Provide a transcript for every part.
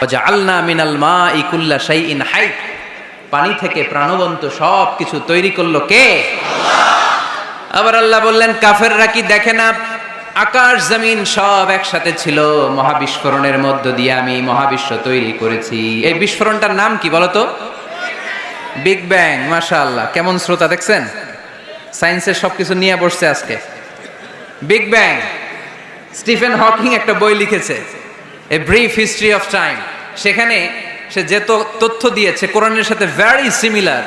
আল্লাহ মিনাল মা ইকুল্লা শাই in high পানি থেকে প্রাণবন্ত সব কিছু তৈরি করল কে? আবার আল্লাহ বললেন, কাফেররা কি দেখে না? আকাশ, জমিন সব একসাথে ছিল। মহাবিস্ফোরণের মধ্য দিয়ে আমি মহাবিশ্ব তৈরি করেছি। এই বিস্ফোরণটার নাম কি বলতো বিগ ব্যাং, মাশাআল্লাহ। কেমন শ্রোতা দেখছেন? সায়েন্সের সব কিছু নিয়ে বসছে আজকে। Big bang. স্টিফেন হকিং একটা বই লিখেছে। A brief history of time সেখানে সে যে তথ্য দিয়েছে, কোরআনের সাথে very similar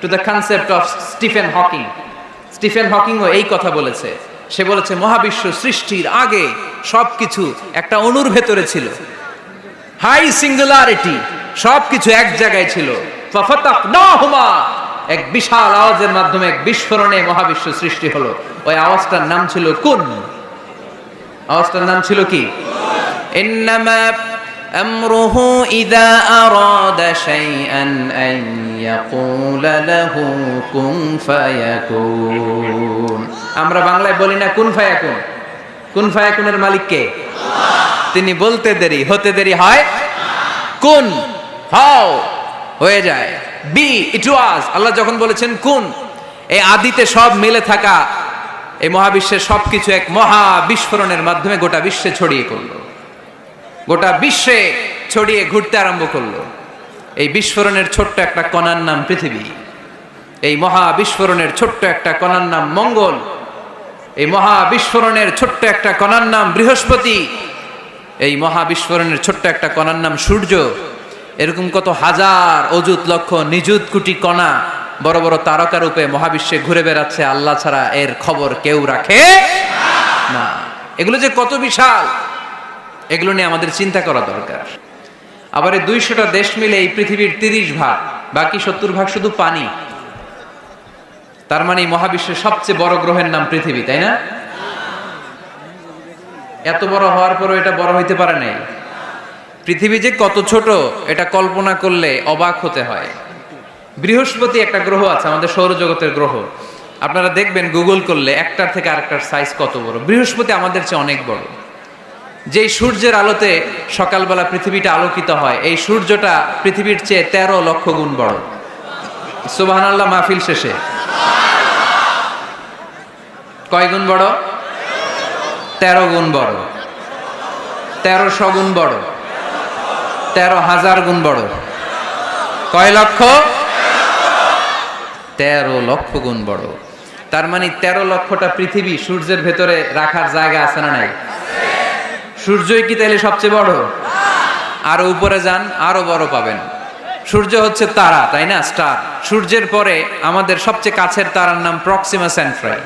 to the concept of Stephen Hawking Stephen হকিংও এই কথা বলেছে। সে বলেছে, মহাবিশ্ব সৃষ্টির আগে সবকিছু একটা অণুর ভেতরে ছিল। হাই সিঙ্গুলারিটি সবকিছু এক জায়গায় ছিল। এক বিশাল আওয়াজের মাধ্যমে এক বিস্ফোরণে মহাবিশ্ব সৃষ্টি হলো। ওই আওয়াজটার নাম ছিল কোন? আওয়াজটার নাম ছিল কি? আমরুহু ইদা আরাদা শাইআন আন ইয়াকুলা লাহু কুন ফায়াকুন আমরা বাংলায় বলি না, কুন ফায়াকুন? কুন ফায়াকুনের মালিক কে? তিনি বলতে দেরি, হতে দেরি হয়? কুন হাও হয়ে যায়। বি, ইট ওয়াজ। আল্লাহ যখন বলেছেন, কুন এই আদিতে সব মিলে থাকা, এই মহাবিশ্বের সবকিছু এক মহা বিস্ফোরণের মাধ্যমে গোটা বিশ্বে ছড়িয়ে করল গোটা বিশ্বে ছড়িয়ে ঘুরতে আরম্ভ করল। এই বিস্ফোরণের ছোট্ট একটা কণার নাম পৃথিবী। এই মহা বিস্ফোরণের ছোট্ট একটা কণার নাম মঙ্গল। এই মহা বিস্ফোরণের ছোট্ট একটা কণার নাম বৃহস্পতি। এই মহা বিস্ফোরণের ছোট্ট একটা কণার নাম সূর্য। এরকম কত হাজার অযুত লক্ষ নিযুত কোটি কণা বড় বড় তারকা রূপে মহাবিশ্বে ঘুরে বেড়াচ্ছে, আল্লাহ ছাড়া এর খবর কেউ রাখে না। এগুলো যে কত বিশাল! এগুলো নিয়ে আমাদের চিন্তা করা দরকার। আবার এই দুইশোটা দেশ মিলে এই পৃথিবীর তিরিশ ভাগ, বাকি সত্তর ভাগ শুধু পানি। তার মানে মহাবিশ্বের সবচেয়ে বড় গ্রহের নাম পৃথিবী, তাই না? এত বড় হওয়ার পরও এটা বড় হইতে পারে নাই। পৃথিবী যে কত ছোট, এটা কল্পনা করলে অবাক হতে হয়। বৃহস্পতি একটা গ্রহ আছে, আমাদের সৌরজগতের গ্রহ। আপনারা দেখবেন, গুগল করলে একটার থেকে আরেকটার সাইজ কত বড়। বৃহস্পতি আমাদের চেয়ে অনেক বড়। যেই সূর্যের আলোতে সকালবেলা পৃথিবীটা আলোকিত হয়, এই সূর্যটা পৃথিবীর চেয়ে তেরো লক্ষ গুণ বড়। সুবাহান আল্লাহ মাহফিল শেষে। কয় গুণ বড়? তেরো গুণ বড়। তেরোশো গুণ বড়। তেরো হাজার গুণ বড়। কয় লক্ষ? তেরো লক্ষ গুণ বড়। তার মানে তেরো লক্ষটা পৃথিবী সূর্যের ভেতরে রাখার জায়গা আছে না নাই? সূর্যই কি তাইলে সবচেয়ে বড়? আরও উপরে যান, আরও বড় পাবেন। সূর্য হচ্ছে তারা, তাই না? স্টার। সূর্যের পরে আমাদের সবচেয়ে কাছের তারার নাম প্রক্সিমা সেন্ট্রাই।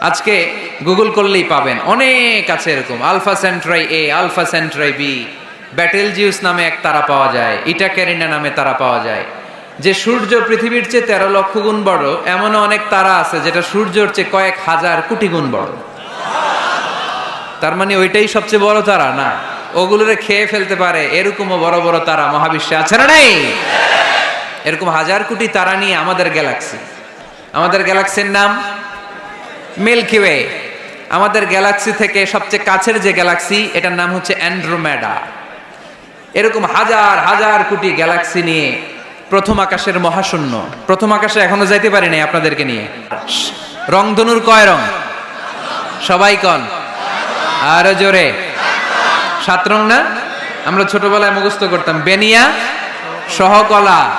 আজকে গুগল করলেই পাবেন। অনেক আছে এরকম। Alpha Centauri A, alpha Centauri B. Betelgeuse নামে এক তারা পাওয়া যায়। ইটা ক্যারিনা নামে তারা পাওয়া যায়। যে সূর্য পৃথিবীর চেয়ে তেরো লক্ষ গুণ বড়, এমনও অনেক তারা আছে যেটা সূর্যর চেয়ে কয়েক হাজার কোটি গুণ বড়। তার মানে ওইটাই সবচেয়ে বড় তারা? না। ওগুলোরে খেয়ে ফেলতে পারে, এরকমও বড় বড় তারা মহাবিশ্বে আছে না নেই? এরকম হাজার কোটি তারা নিয়ে আমাদের গ্যালাক্সি। আমাদের গ্যালাক্সির নাম মিল্কি ওয়ে। আমাদের গ্যালাক্সি থেকে সবচেয়ে কাছের যে গ্যালাক্সি, এটার নাম হচ্ছে অ্যান্ড্রোমেডা। এরকম হাজার হাজার কোটি গ্যালাক্সি নিয়ে প্রথম আকাশের মহাশূন্য। প্রথম আকাশে এখনও যাইতে পারি নাই আপনাদেরকে নিয়ে। রংধনুর কয় রং? সবাই কন। আরও জোরে। সাত রং না? আমরা ছোটবেলায় মুখস্থ করতাম। বেনিয়া সহকলা।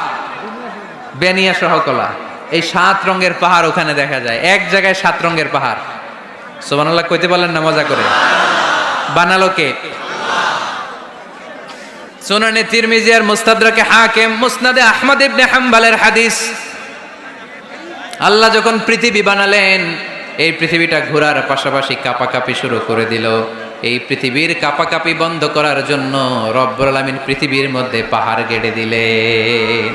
বেনিয়া সহকলা। এই সাত রঙের পাহাড় ওখানে দেখা যায়। এক জায়গায় সাত রঙের পাহাড়। সোবানুল্লাহ কইতে পারলেন না মজা করে? বানালো কে? সুনানে তিরমিজি আর মুস্তাদরাকে মুসনাদে আহমদ ইবনে হাম্বালের হাদিস। আল্লাহ যখন পৃথিবী বানালেন এই পৃথিবীটা ঘোরার পাশাপাশি কাপাকাপি শুরু করে দিল। এই পৃথিবীর কাপাকাপি বন্ধ করার জন্য রব্বুল আলামিন পৃথিবীর মধ্যে পাহাড় গেড়ে দিলেন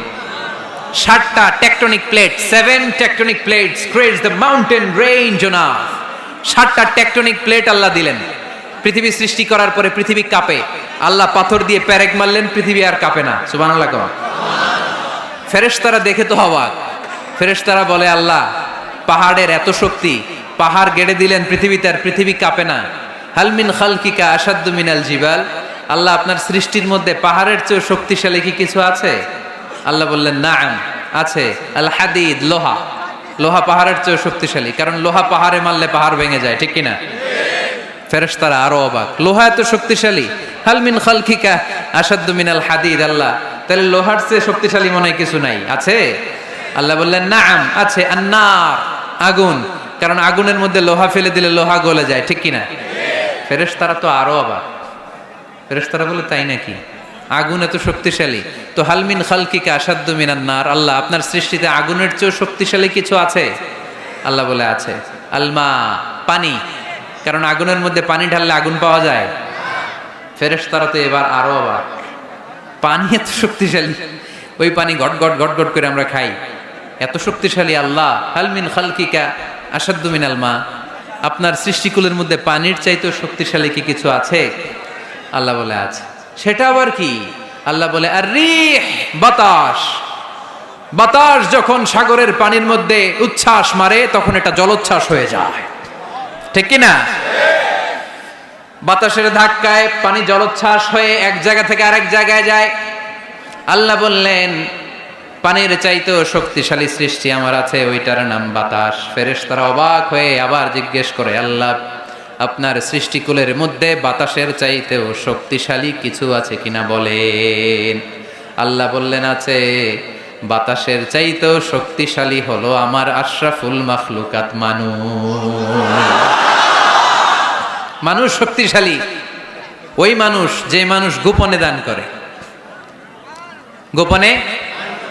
ষাটটা tectonic plate seven tectonic plates creates the mountain range earth ষাটটা টেকটনিক প্লেট আল্লাহ দিলেন। পৃথিবী সৃষ্টি করার পরে পৃথিবী কাঁপে। আল্লাহ পাথর দিয়ে প্যারেক মারলেন, পৃথিবী আর কাঁপে না। সুবহানাল্লাহ কম ফেরেশতারা দেখে তো হওয়া ফেরেশতারা বলে, আল্লাহ পাহাড়ের এত শক্তি, পাহাড় গেড়ে দিলেন পৃথিবীতে আর পৃথিবী কাঁপে না। হালমিন খালকিকা আসাদ্দু মিনাল জিবাল। আল্লাহ আপনার সৃষ্টির মধ্যে পাহাড়ের চেয়ে শক্তিশালী কি কিছু আছে? আল্লাহ বললেন না আছে, আল হাদিদ, লোহা। লোহা পাহাড়ের চেয়ে শক্তিশালী, কারণ লোহা পাহাড়ে মারলে পাহাড় ভেঙে যায়, ঠিক কিনা? ফেরেশতারা আরও অবাক, লোহা এত শক্তিশালী? হালমিন খালকিকা আসাদ্দু মিনাল হাদিদ, আল্লাহ। তাহলে লোহার চেয়ে শক্তিশালী মনে হয় কিছু নাই, আছে? আল্লাহ বললেন, নাম আছে, আন্নার। আগুন। কারণ আগুনের মধ্যে লোহা ফেলে দিলে লোহা গলে যায়, ঠিক কিনা? ফেরেস তারা তো আরও অবাক। ফেরেশতারা বলে, তাই নাকি? আগুন এত শক্তিশালী। তো হালমিন খালকিকা আসাদ্দু মিনান নার। আল্লাহ, আপনার সৃষ্টিতে আগুনের চেয়েও শক্তিশালী কিছু আছে? আল্লাহ বলে, আছে। আলমা পানি। কারণ আগুনের মধ্যে পানি ঢাললে আগুন পাওয়া যায়। ফেরেস তারা তো এবার আরও অবাক। পানি এত শক্তিশালী। ওই পানি গট গট গট গট করে আমরা খাই। এত শক্তিশালী আল্লাহ। হালমিন খালকিকা আসাদ্দু মিনাল মা। আপনার সৃষ্টিকুলের মধ্যে পানির চাইতেও শক্তিশালী কি কিছু আছে? আল্লাহ বলে, আছে। সেটা আবার কি? আল্লাহ বলে আর বাতাস। বাতাস যখন সাগরের পানির মধ্যে উচ্ছ্বাস মারে, তখন এটা জলোচ্ছ্বাস হয়ে যায়। ঠিক কি না? বাতাসের ধাক্কায় পানি জলোচ্ছ্বাস হয়ে এক জায়গা থেকে আরেক জায়গায় যায়। আল্লাহ বললেন পানির চাইতেও শক্তিশালী সৃষ্টি আমার আছে, ওইটার নাম বাতাস। ফেরেশ তারা অবাক হয়ে আবার জিজ্ঞেস করে, আল্লাহ, আপনার সৃষ্টিকুলের মধ্যে বাতাসের চাইতেও শক্তিশালী কিছু আছে কিনা বলেন। আল্লাহ বললেন, আছে। বাতাসের চাইতেও শক্তিশালী হলো আমার আশরাফুল মাখলুকাত মানুষ। মানুষ শক্তিশালী। ওই মানুষ যে মানুষ গোপনে দান করে। গোপনে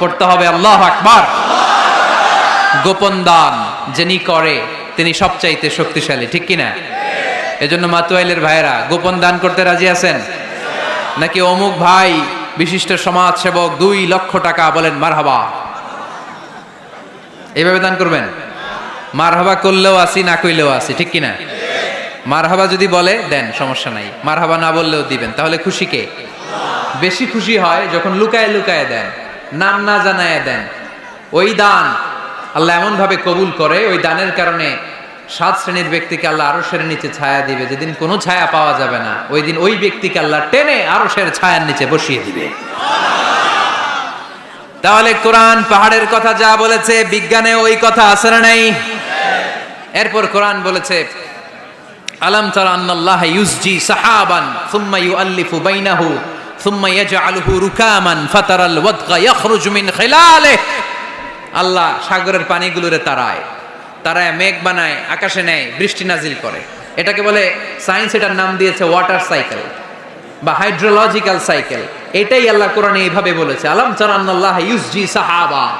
পড়তে হবে আল্লাহ আকবার। গোপন দান যিনি করে, তিনি সবচাইতে শক্তিশালী, ঠিক কিনা? এজন্য মাতুয়াইলের ভাইরা গোপন দান করতে রাজি আছেন? নাকি অমুক ভাই, বিশিষ্ট সমাজ সেবক দুই লক্ষ টাকা বলেন, মারহাবা এইভাবে দান করবেন? মারহাবা করলেও আসি, না কইলেও আসি ঠিক কিনা? মারহাবা যদি বলে, দেন, সমস্যা নাই। মারহাবা না বললেও দিবেন তাহলে খুশি কে? বেশি খুশি হয় যখন লুকায় লুকায় দেন নাম না জানায় দেন। ওই দান আল্লাহ এমন ভাবে কবুল করে, ওই দানের কারণে সাত শ্রেণির ব্যক্তিকে আল্লাহ আরও সের নিচে ছায়া দিবে। যেদিন কোনো ছায়া পাওয়া যাবে না, ওই দিন ওই ব্যক্তিকে আল্লাহ টেনে আরও সের ছায়ার নিচে বসিয়ে দিবে। তাহলে কোরআন পাহাড়ের কথা যা বলেছে বিজ্ঞানে ওই কথা আছে না নাই? এরপর কোরআন বলেছে, আলম তারা আন্নাল্লাহ ইউসজি সাহাবান, সুম্মা ইউআল্লিফু বাইনাহু আল্লাহ সাগরের পানিগুলোরে তারায় তারায় মেঘ বানায়, আকাশে নেয়, বৃষ্টি নাজিল করে। এটাকে বলে সায়েন্স এটার নাম দিয়েছে ওয়াটার সাইকেল বা হাইড্রোলজিক্যাল সাইকেল। এটাই আল্লাহ কোরআনে এইভাবে বলেছে, আলম চারান্নাল্লাহ ইউসজি সাহাবা।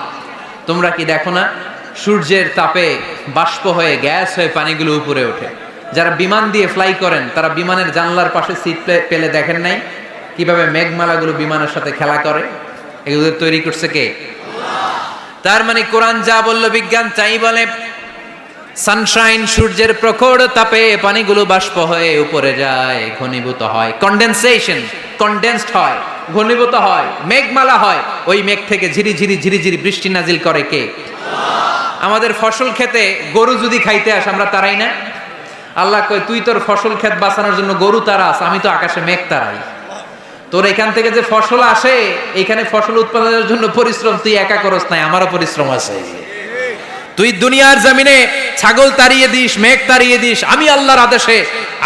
তোমরা কি দেখো না, সূর্যের তাপে বাষ্প হয়ে, গ্যাস হয়ে পানিগুলো উপরে ওঠে। যারা বিমান দিয়ে ফ্লাই করেন, তারা বিমানের জানলার পাশে সিট পেলে দেখেন নাই? কীভাবে মেঘমালাগুলো বিমানের সাথে খেলা করে? এগুলো তৈরি করছে কে? তার মানে কোরআন যা বলল বিজ্ঞান চাই বলে। সানশাইন সূর্যের প্রখর তাপে পানিগুলো বাষ্প হয়ে উপরে যায়, ঘনীভূত হয়। কন্ডেনসেশন, কন্ডেন্সড হয়, ঘনীভূত হয়, মেঘমালা হয়। ওই মেঘ থেকে ঝিরি ঝিরি ঝিরি ঝিরি বৃষ্টি নাজিল করে কে? আমাদের ফসল খেতে গরু যদি খাইতে আস, আমরা তারাই না। আল্লাহ কয়, তুই তোর ফসল ক্ষেত বাঁচানোর জন্য গরু তারা আস, আমি তো আকাশে মেঘ তারাই। তোর এখান থেকে যে ফসল আসে, এখানে ফসল উৎপাদনের জন্য পরিশ্রম, তুই একা করস নাই, আমারও পরিশ্রম আছে। তুই দুনিয়ার জমিনে ছাগল তাড়িয়ে দিস, মেঘ তাড়িয়ে দিস, আমি আল্লাহর আদেশে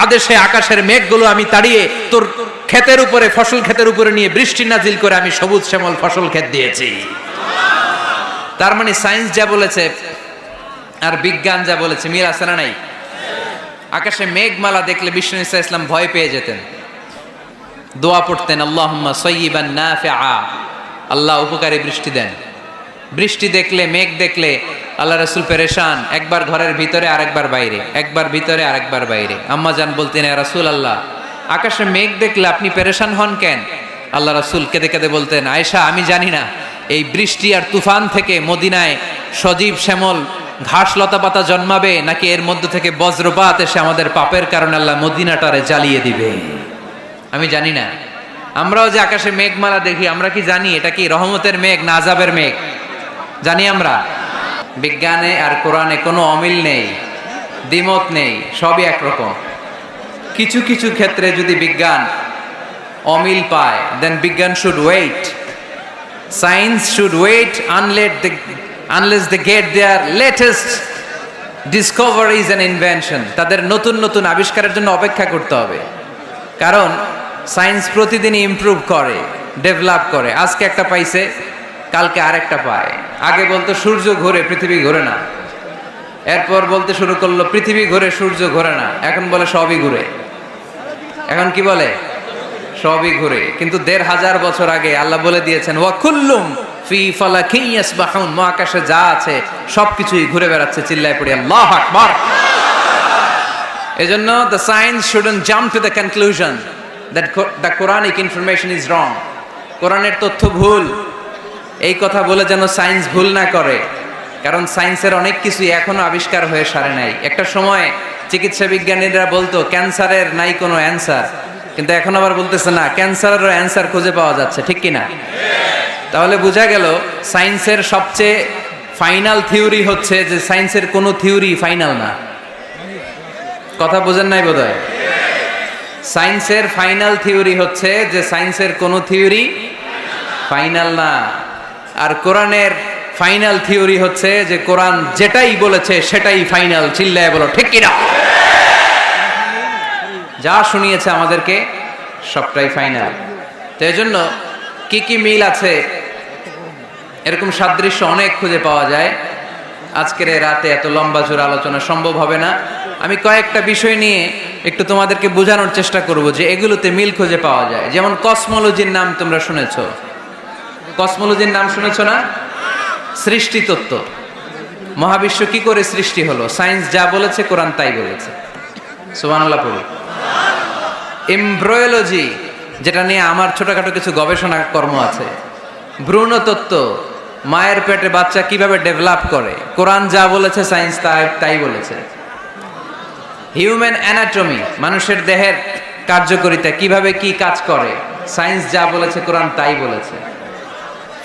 আদেশে আকাশের মেঘগুলো আমি তাড়িয়ে তোর ক্ষেতের উপরে, ফসল ক্ষেতের উপরে নিয়ে বৃষ্টি নাজিল করে আমি সবুজ শ্যামল ফসল ক্ষেত দিয়েছি। তার মানে সায়েন্স যা বলেছে, আর বিজ্ঞান যা বলেছে, মিল আছে না নাই? আকাশে মেঘমালা দেখলে ইসা ইসলাম ভয় পেয়ে যেতেন। দোয়া পড়তেন আল্লাহ সৈবান না ফে আ আল্লাহ উপকারী বৃষ্টি দেন। বৃষ্টি দেখলে, মেঘ দেখলে, আল্লাহ রসুল পেরেশান, একবার ঘরের ভিতরে, আরেকবার বাইরে, একবার ভিতরে, আরেকবার বাইরে। আম্মা জান বলতেন রাসুল আল্লাহ আকাশে মেঘ দেখলে আপনি পেরেশান হন কেন? আল্লাহ রসুল কেঁদে কেঁদে বলতেন, আয়েশা, আমি জানি না। এই বৃষ্টি আর তুফান থেকে মদিনায় সজীব শ্যামল ঘাস লতা পাতা জন্মাবে, নাকি এর মধ্যে থেকে বজ্রপাত এসে আমাদের পাপের কারণে আল্লাহ মদিনাটারে জ্বালিয়ে দিবে? আমি জানি না। আমরাও যে আকাশে মেঘমালা দেখি, আমরা কি জানি? এটা কি রহমতের মেঘ না আজাবের মেঘ? জানি আমরা। বিজ্ঞানে আর কোরআনে কোনো অমিল নেই, দ্বিমত নেই, সবই একরকম। কিছু কিছু ক্ষেত্রে যদি বিজ্ঞান অমিল পায় দেন বিজ্ঞান should wait science should wait আনলেট the unless they get their latest discoveries and invention তাদের নতুন নতুন আবিষ্কারের জন্য অপেক্ষা করতে হবে। কারণ সায়েন্স প্রতিদিনই ইমপ্রুভ করে ডেভেলপ করে। আজকে একটা পাইছে, কালকে আরেকটা পায়। আগে বলতো সূর্য ঘোরে, পৃথিবী ঘোরে না। এরপর বলতে শুরু করল, পৃথিবী ঘোরে, সূর্য ঘোরে না। এখন বলে সবই ঘুরে। এখন কি বলে? সবই ঘুরে। কিন্তু দেড় হাজার বছর আগে আল্লাহ বলে দিয়েছেন ওয়াকুল্লুম ফি ফালাকিন ইয়াসবাহুন। মহাকাশে যা আছে, সবকিছুই ঘুরে বেড়াচ্ছে, চিল্লায় পড়ে। আল্লাহ আকবার। এজন্য the science shouldn't jump to the conclusion that the Quranic information is wrong কোরআনের তথ্য ভুল। এই কথা বলে যেন সায়েন্স ভুল না করে। কারণ সায়েন্সের অনেক কিছুই এখনও আবিষ্কার হয়ে সারে নাই। একটা সময় চিকিৎসা বিজ্ঞানীরা বলতো ক্যান্সারের নাই কোনো অ্যান্সার কিন্তু এখন আবার বলতেছে, না ক্যান্সারেরও অ্যান্সার খুঁজে পাওয়া যাচ্ছে। ঠিক কি না তাহলে বোঝা গেল সায়েন্সের সবচেয়ে ফাইনাল থিওরি হচ্ছে যে সায়েন্সের কোনো থিওরি ফাইনাল না। কথা বোঝেন নাই বোধ সায়েন্সের ফাইনাল থিওরি হচ্ছে যে সায়েন্সের কোনো থিওরি ফাইনাল না। আর কোরআনের ফাইনাল থিওরি হচ্ছে যে কোরআন যেটাই বলেছে সেটাই ফাইনাল, চিল্লায় বলো, ঠিক কিনা? যা শুনিয়েছে আমাদেরকে সবটাই ফাইনাল। তো এই জন্য কী কী মিল আছে? এরকম সাদৃশ্য অনেক খুঁজে পাওয়া যায়। আজকের রাতে এত লম্বা জোর আলোচনা সম্ভব হবে না। আমি কয়েকটা বিষয় নিয়ে একটু তোমাদেরকে বোঝানোর চেষ্টা করব যে এগুলোতে মিল খুঁজে পাওয়া যায়। যেমন কসমোলজির নাম তোমরা শুনেছ? কসমোলজির নাম শুনেছ না? সৃষ্টি তত্ত্ব। মহাবিশ্ব কি করে সৃষ্টি হলো? সায়েন্স যা বলেছে, কোরআন তাই বলেছে। সুবহানাল্লাহ পড়ি। এমব্রয়োলজি, যেটা নিয়ে আমার ছোটখাটো কিছু গবেষণা কর্ম আছে। ভ্রূণ তত্ত্ব, মায়ের পেটে বাচ্চা কীভাবে ডেভেলপ করে? কোরআন যা বলেছে, সায়েন্স তাই তাই বলেছে। হিউম্যান অ্যানাটমি মানুষের দেহের কার্যকরিতা, কীভাবে কি কাজ করে। সায়েন্স যা বলেছে কোরআন তাই বলেছে।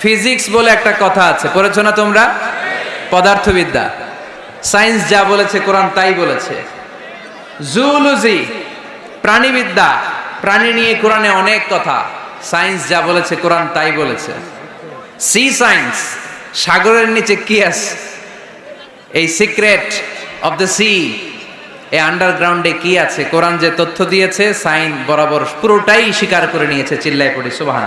ফিজিক্স বলে একটা কথা আছে, পড়েছো না তোমরা? পদার্থবিদ্যা। সায়েন্স যা বলেছে কোরআন তাই বলেছে। জুলজি প্রাণীবিদ্যা, প্রাণী নিয়ে কোরআনে অনেক কথা। সায়েন্স যা বলেছে কোরআন তাই বলেছে। সি সায়েন্স সাগরের নিচে কি আছে? এই সিক্রেট অফ দ্য সি এই আন্ডারগ্রাউন্ডে কি আছে? কোরআন যে তথ্য দিয়েছে, সাইন বরাবর পুরোটাই স্বীকার করে নিয়েছে চিল্লাই পড়ি সুবাহ